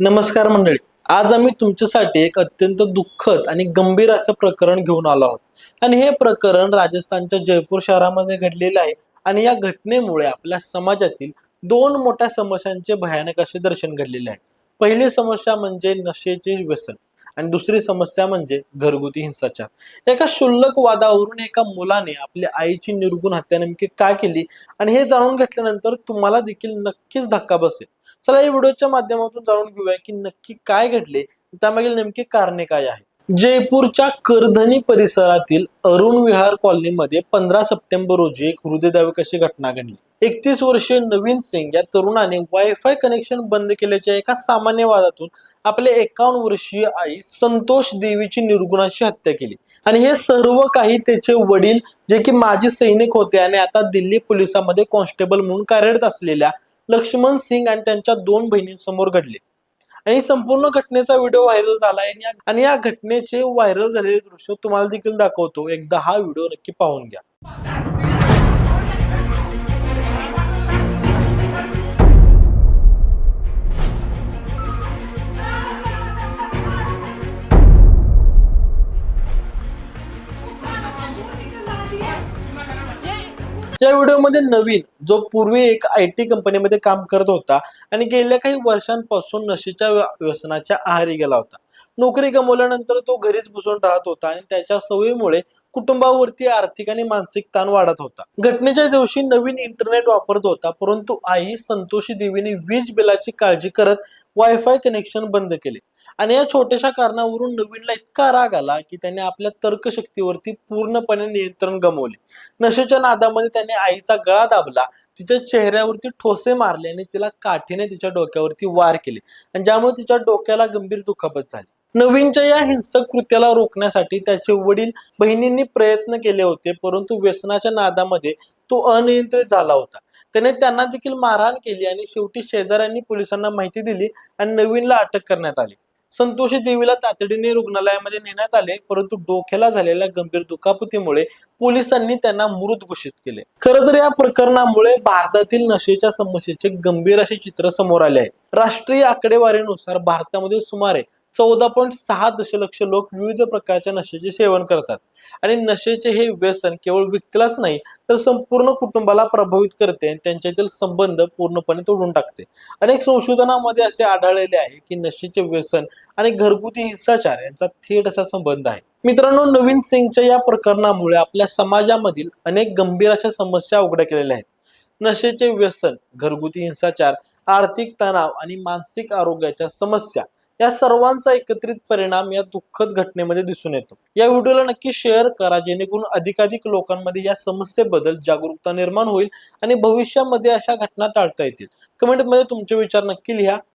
नमस्कार मंडळी. आज आम्ही तुमच्यासाठी एक अत्यंत दुःखद आणि गंभीर असं प्रकरण घेऊन आलो आहोत. आणि हे प्रकरण राजस्थानच्या जयपूर शहरामध्ये घडलेलं आहे. आणि या घटनेमुळे आपल्या समाजातील दोन मोठ्या समस्यांचे भयानक असे दर्शन घडलेले आहे. पहिली समस्या म्हणजे नशेचे व्यसन. आणि दुसरी समस्या म्हणजे घरगुती हिंसाचार. एका क्षुल्लक वादावरून एका मुलाने आपल्या आईची निर्गुण हत्या नेमकी का केली? आणि हे जाणून घेतल्यानंतर तुम्हाला देखील नक्कीच धक्का बसेल. चला या व्हिडिओच्या माध्यमातून जाणून घेऊया की नक्की काय घडले. त्यामागील नेमके कारणे काय आहेत? जयपूरच्या करधनी परिसरातील अरुण विहार कॉलनीमध्ये पंधरा सप्टेंबर रोजी एक हृदयदायक अशी घटना घडली. एकतीस वर्षीय नवीन सिंग या तरुणाने वायफाय कनेक्शन बंद केल्याच्या एका सामान्य वादातून आपल्या एकावन्न वर्षीय आई संतोष देवीची निर्गुणाची हत्या केली. आणि हे सर्व काही त्याचे वडील जे की माजी सैनिक होते आणि आता दिल्ली पोलिसांमध्ये कॉन्स्टेबल म्हणून कार्यरत असलेल्या लक्ष्मण सिंग आणि त्यांच्या दोन बहिणींसमोर घडले. आणि संपूर्ण घटनेचा व्हिडिओ व्हायरल झाला आहे आणि या- आणि या घटनेचे व्हायरल झालेले दृश्य तुम्हाला देखील दाखवतो. एकदा हा व्हिडिओ नक्की पाहून घ्या. या व्हिडिओमध्ये नवीन जो पूर्वी एक आय टी कंपनीमध्ये काम करत होता आणि गेल्या काही वर्षांपासून नशेच्या व्यसनाच्या आहारी गेला होता. नोकरी गमावल्यानंतर तो घरीच बसून राहत होता आणि त्याच्या सवयीमुळे कुटुंबावरती आर्थिक आणि मानसिक ताण वाढत होता. घटनेच्या दिवशी नवीन इंटरनेट वापरत होता परंतु आई संतोषी देवीने वीज बिलाची काळजी करत वायफाय कनेक्शन बंद केले. आणि या छोट्याशा कारणावरून नवीनला इतका राग आला की त्याने आपल्या तर्कशक्तीवरती पूर्णपणे नियंत्रण गमावले. नशेच्या नादामध्ये त्याने आईचा गळा दाबला तिच्या चेहऱ्यावरती ठोसे मारले आणि तिला काठीने तिच्या डोक्यावरती वार केले आणि ज्यामुळे तिच्या डोक्याला गंभीर दुखापत झाली. नवीनच्या या हिंसक कृत्याला रोखण्यासाठी त्याचे वडील बहिणींनी प्रयत्न केले होते परंतु व्यसनाच्या नादामध्ये तो अनियंत्रित झाला होता. त्याने त्यांना देखील मारहाण केली आणि शेवटी शेजाऱ्यांनी पोलिसांना माहिती दिली आणि नवीनला अटक करण्यात आली. संतोषी देवीला तातडीने रुग्णालयामध्ये नेण्यात आले परंतु डोक्याला झालेल्या गंभीर दुखापतीमुळे पोलिसांनी त्यांना मृत घोषित केले. खरं तर या प्रकरणामुळे भारतातील नशेच्या समस्येचे गंभीर असे चित्र समोर आले आहे. राष्ट्रीय आकडेवारीनुसार भारतामध्ये सुमारे चौदा पॉईंट सहा दशलक्ष लोक विविध प्रकारच्या नशेचे सेवन करतात. आणि नशेचे हे व्यसन केवळ व्यक्तीलाच नाही तर संपूर्ण कुटुंबाला प्रभावित करते आणि त्यांच्यातील संबंध पूर्णपणे तोडून टाकते. अनेक संशोधनामध्ये असे आढळलेले आहे की नशेचे व्यसन आणि घरगुती हिंसाचार यांचा थेट असा संबंध आहे. मित्रांनो नवीन सिंगच्या या प्रकरणामुळे आपल्या समाजामधील अनेक गंभीर अशा समस्या उघड्या केलेल्या आहेत. नशेचे व्यसन घरगुती हिंसाचार आर्थिक तणाव आणि मानसिक आरोग्याच्या समस्या या सर्वांचा एकत्रित परिणाम या दुःखद घटनेमध्ये दिसून येतो. या व्हिडिओला नक्की शेअर करा जेणेकरून अधिकाधिक लोकांमध्ये या समस्येबद्दल जागरूकता निर्माण होईल आणि भविष्यामध्ये अशा घटना टाळता येतील. कमेंटमध्ये तुमचे विचार नक्की लिहा.